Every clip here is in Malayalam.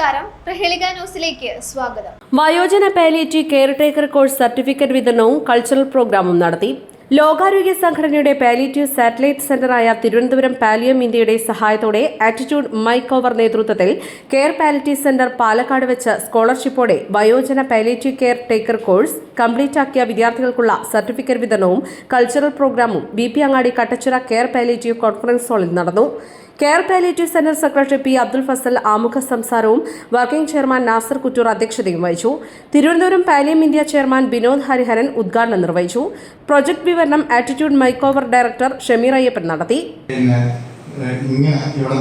നമസ്കാരം. പ്രഹേളിക ന്യൂസിലേക്ക് സ്വാഗതം. വയോജന palliative care taker course certificate വിതരണവും കൾച്ചറൽ പ്രോഗ്രാമും നടത്തി ലോകാരോഗ്യ സംഘടനയുടെ പാലിയേറ്റീവ് സാറ്റലൈറ്റ് സെന്ററായ തിരുവനന്തപുരം പാലിയം ഇന്ത്യയുടെ സഹായത്തോടെ ആറ്റിറ്റ്യൂഡ് മൈക്ക് ഓവർ നേതൃത്വത്തിൽ കെയർ പാലിറ്റീവ് സെന്റർ പാലക്കാട് വെച്ച് സ്കോളർഷിപ്പോടെ വയോജന palliative care taker course complete ആക്കിയ വിദ്യാർത്ഥികൾക്കുള്ള സർട്ടിഫിക്കറ്റ് വിതരണവും കൾച്ചറൽ പ്രോഗ്രാമും ബി പി അങ്ങാടി കട്ടച്ചിറ കെയർ പാലിയേറ്റീവ് കോൺഫറൻസ് ഹാളിൽ നടന്നു. Care palliative centre secretary P Abdul Fazal ആമുഖ സംസാരവും വർക്കിംഗ് ചെയർമാൻ നാസർ കുറ്റൂർ അധ്യക്ഷതയും വഹിച്ചു. തിരുവനന്തപുരം പാലിയം ഇന്ത്യ ചെയർമാൻ വിനോദ് ഹരിഹരൻ ഉദ്ഘാടനം നിർവഹിച്ചു. പ്രൊജക്ട് വിവരണം attitude mic over director Shameer Ayyappan നടത്തി. ഇങ്ങനെ ഇവിടെ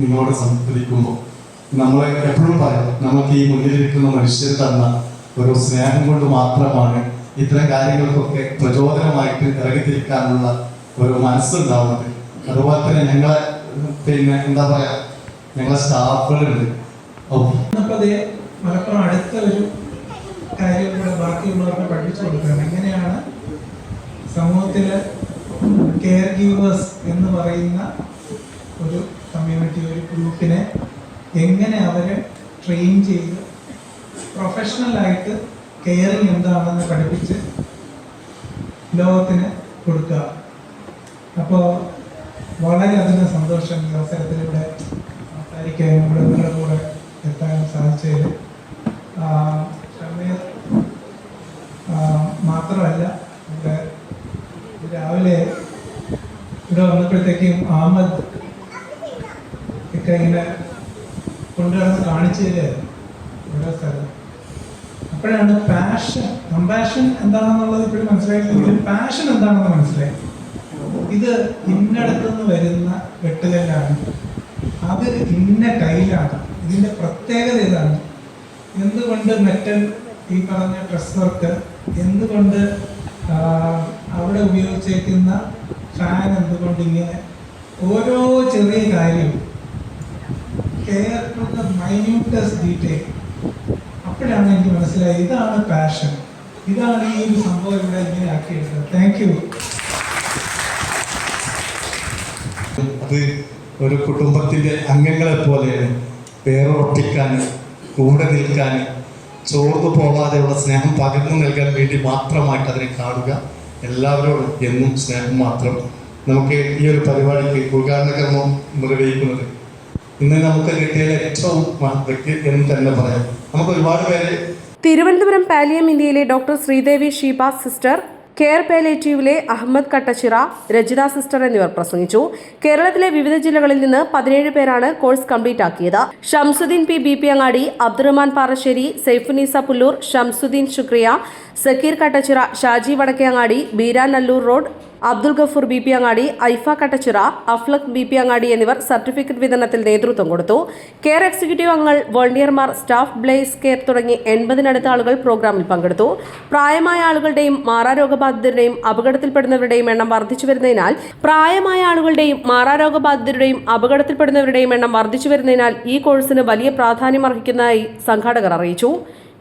നിങ്ങളോട് സംസാരിക്കുമ്പോൾ നമ്മളെ എപ്പോഴും പറയാം നമുക്ക് ഈ മുന്നിലിരിക്കുന്ന മനുഷ്യർ തന്ന ഒരു സ്നേഹം കൊണ്ട് മാത്രമാണ് ഇത്തരം കാര്യങ്ങൾക്കൊക്കെ പ്രചോദനമായിട്ട് ഇറങ്ങിത്തിരിക്കാനുള്ള ഒരു മനസ്സുണ്ടാവുന്നത്. അതുപോലെ തന്നെ ഞങ്ങളെ പിന്നെ എന്താ പറയാ ഞങ്ങളെ സ്റ്റാഫുകളുണ്ട്. മലപ്പുറം അടുത്ത ഒരു കാര്യം കൂടെ ബാക്കിയുള്ളവർക്ക് പഠിപ്പിച്ചു കൊടുക്കണം എങ്ങനെയാണ് സമൂഹത്തിൽ കെയർ ഗീവേഴ്സ് എന്ന് പറയുന്ന ഒരു കമ്മ്യൂണിറ്റി ഒരു ഗ്രൂപ്പിനെ എങ്ങനെ അവരെ ട്രെയിൻ ചെയ്ത് പ്രൊഫഷണലായിട്ട് കെയറിങ് എന്താണെന്ന് പഠിപ്പിച്ച് ലോകത്തിന് കൊടുക്കുക. അപ്പോൾ വളരെയധികം സന്തോഷം ഈ അവസരത്തിൽ ഇവിടെ സംസാരിക്കാനും ഇവിടെ നിങ്ങളുടെ കൂടെ എത്താനും സാധിച്ചതിൽ. മാത്രമല്ല ഇവിടെ രാവിലെ ഇവിടെ വന്നപ്പോഴത്തേക്കും അഹമ്മദ് ഒക്കെ ഇങ്ങനെ കൊണ്ടുവന്ന് കാണിച്ചു തരുമായിരുന്നു ഓരോ സ്ഥലം. അപ്പോഴാണ് പാഷൻ കമ്പാഷൻ എന്താണെന്നുള്ളത് ഇപ്പോഴും മനസ്സിലായില്ലെങ്കിൽ പാഷൻ എന്താണെന്ന് മനസ്സിലായി. ഇത് ഇന്നടത്തു നിന്ന് വരുന്ന വെട്ടുകല്ലാണ്. അത് ഇന്ന കയ്യിലാണ്. ഇതിന്റെ പ്രത്യേകത ഇതാണ്. എന്തുകൊണ്ട് മെറ്റൽ ഈ പറഞ്ഞ ഡ്രസ് വർക്ക് എന്തുകൊണ്ട് അവിടെ ഉപയോഗിച്ചേക്കുന്ന ഫാൻ എന്തുകൊണ്ട് ഇങ്ങനെ ഓരോ ചെറിയ കാര്യവും care to the minutest detail അപ്പോഴാണ് എനിക്ക് മനസ്സിലായത് ഇതാണ് പാഷൻ ഇതാണ് ഈ ഒരു സംഭവം ഇവിടെ ഇങ്ങനെ ആക്കിയെടുത്തത്. താങ്ക് യു അത് ഒരു കുടുംബത്തിന്റെ അംഗങ്ങളെ പോലെയാണ് പേരുറപ്പിക്കാൻ കൂടെ നിൽക്കാൻ ചോർന്നു പോവാതെയുള്ള സ്നേഹം പകർന്നു നൽകാൻ വേണ്ടി മാത്രമായിട്ട് അതിനെ കാണുക. എല്ലാവരോടും എന്നും സ്നേഹം മാത്രം നമുക്ക് ഈ ഒരു പരിപാടിക്ക് ഉദ്ഘാടന കർമ്മം നിർവഹിക്കുന്നത്. ഇന്ന് നമുക്ക് കിട്ടിയ ഏറ്റവും വ്യക്തി എന്ന് തന്നെ പറയാം. നമുക്ക് ഒരുപാട് പേര് തിരുവനന്തപുരം പാലിയം ഇന്ത്യയിലെ doctor Sreedevi Sheeba sister care പാലേറ്റീവിലെ Ahammed Kattachira Rajitha sister എന്നിവർ പ്രസംഗിച്ചു. കേരളത്തിലെ വിവിധ ജില്ലകളിൽ നിന്ന് പതിനേഴ് പേരാണ് കോഴ്സ് കംപ്ലീറ്റ് ആക്കിയത് ഷംസുദ്ദീൻ പി ബി പി അങ്ങാടി Abdurahman Parassery Saifunnisa Pullur Shamsuddin ശുക്രിയ Zakir Kattachira Shaji Vadakkangadi Angadi Nallur road Abdul Gafoor B P Angadi Aifa Kattachira Aflaq B P Angadi എന്നിവർ സർട്ടിഫിക്കറ്റ് വിതരണത്തിൽ നേതൃത്വം കൊടുത്തു. കെയർ എക്സിക്യൂട്ടീവ് അംഗങ്ങൾ വോളണ്ടിയർമാർ സ്റ്റാഫ് ബ്ലേസ് കെയർ തുടങ്ങി എൺപതിനടുത്ത ആളുകൾ പ്രോഗ്രാമിൽ പങ്കെടുത്തു. പ്രായമായ ആളുകളുടെയും മാറാരോഗബാധിതരുടെയും അപകടത്തിൽപ്പെടുന്നവരുടെയും എണ്ണം വർദ്ധിച്ചു വരുന്നതിനാൽ പ്രായമായ ആളുകളുടെയും മാറാരോഗബാധിതരുടെയും അപകടത്തിൽപ്പെടുന്നവരുടെയും എണ്ണം വർദ്ധിച്ചു വരുന്നതിനാൽ ഈ കോഴ്സിന് വലിയ പ്രാധാന്യം അർഹിക്കുന്നതായി സംഘാടകർ അറിയിച്ചു.